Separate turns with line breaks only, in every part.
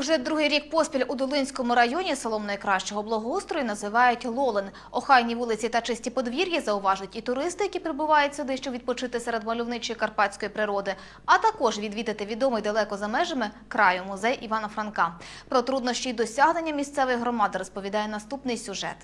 Уже другий рік поспіль у Долинському районі селом найкращого благоустрою називають Лолин. Охайні вулиці та чисті подвір'я зауважують і туристи, які прибувають сюди, щоб відпочити серед мальовничої карпатської природи, а також відвідати відомий далеко за межами краю музей Івана Франка. Про труднощі й досягнення місцевої громади розповідає наступний сюжет.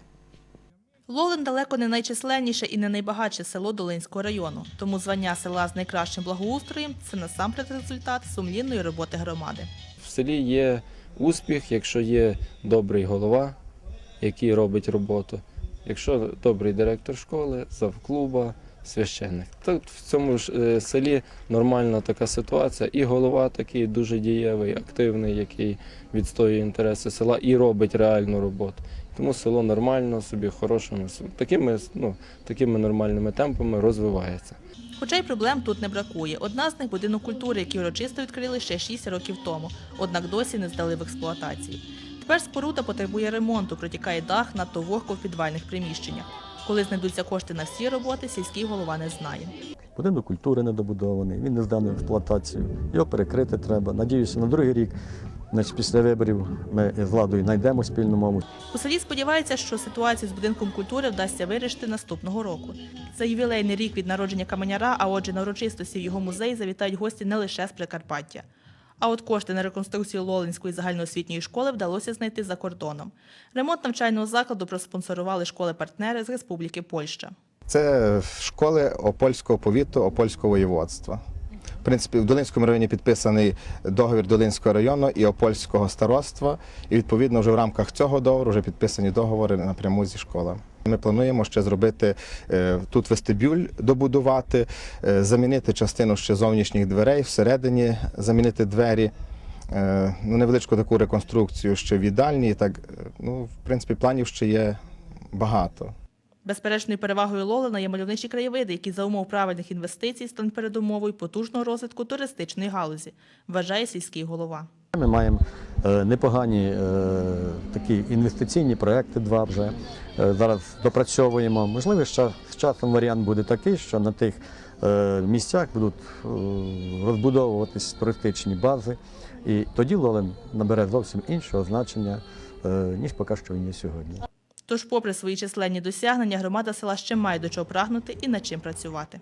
Лолин далеко не найчисленніше і не найбагатше село Долинського району, тому звання села з найкращим благоустроєм – це насамперед результат сумлінної роботи громади.
В селі є успіх, якщо є добрий голова, який робить роботу, якщо добрий директор школи, завклуба, священник. Тут в цьому ж е, селі нормальна така ситуація, і голова такий дуже дієвий, активний, який відстоює інтереси села і робить реальну роботу. Тому село нормально собі, хорошими такими, ну, такими нормальними темпами розвивається.
Хоча й проблем тут не бракує. Одна з них – будинок культури, який урочисто відкрили ще 6 років тому, однак досі не здали в експлуатацію. Тепер споруда потребує ремонту, протікає дах надто вогко в підвальних приміщеннях. Коли знайдуться кошти на всі роботи, сільський голова не знає.
Будинок культури недобудований, він не зданий в експлуатацію. Його перекрити треба. Надіюся, на другий рік, значить, після виборів ми з владою знайдемо спільну мову.
У селі сподіваються, що ситуацію з будинком культури вдасться вирішити наступного року. За ювілейний рік від народження каменяра, а отже на урочистості в його музей завітають гості не лише з Прикарпаття. А от кошти на реконструкцію Лолинської загальноосвітньої школи вдалося знайти за кордоном. Ремонт навчального закладу проспонсорували школи-партнери з Республіки Польща.
Це школи Опольського повіту, Опольського воєводства. Принципі, в Долинському районі підписаний договір Долинського району і Опольського староства. І відповідно вже в рамках цього договору вже підписані договори напряму зі школами. Ми плануємо ще зробити е, тут вестибюль, добудувати, е, замінити частину ще зовнішніх дверей, всередині замінити двері. е, Ну, невеличку таку реконструкцію ще в їдальні. Так, ну, в принципі, планів ще є багато.
Безперечною перевагою Лолина є мальовничі краєвиди, які за умов правильних інвестицій стануть передумовою потужного розвитку туристичної галузі, вважає сільський голова.
Ми маємо е, непогані е, такі інвестиційні проекти, два вже е, зараз допрацьовуємо. Можливо, ще з часом варіант буде такий, що на тих місцях будуть розбудовуватись туристичні бази, і тоді Лолин набере зовсім іншого значення, ніж поки що він є сьогодні.
Тож, попри свої численні досягнення, громада села ще має до чого прагнути і над чим працювати.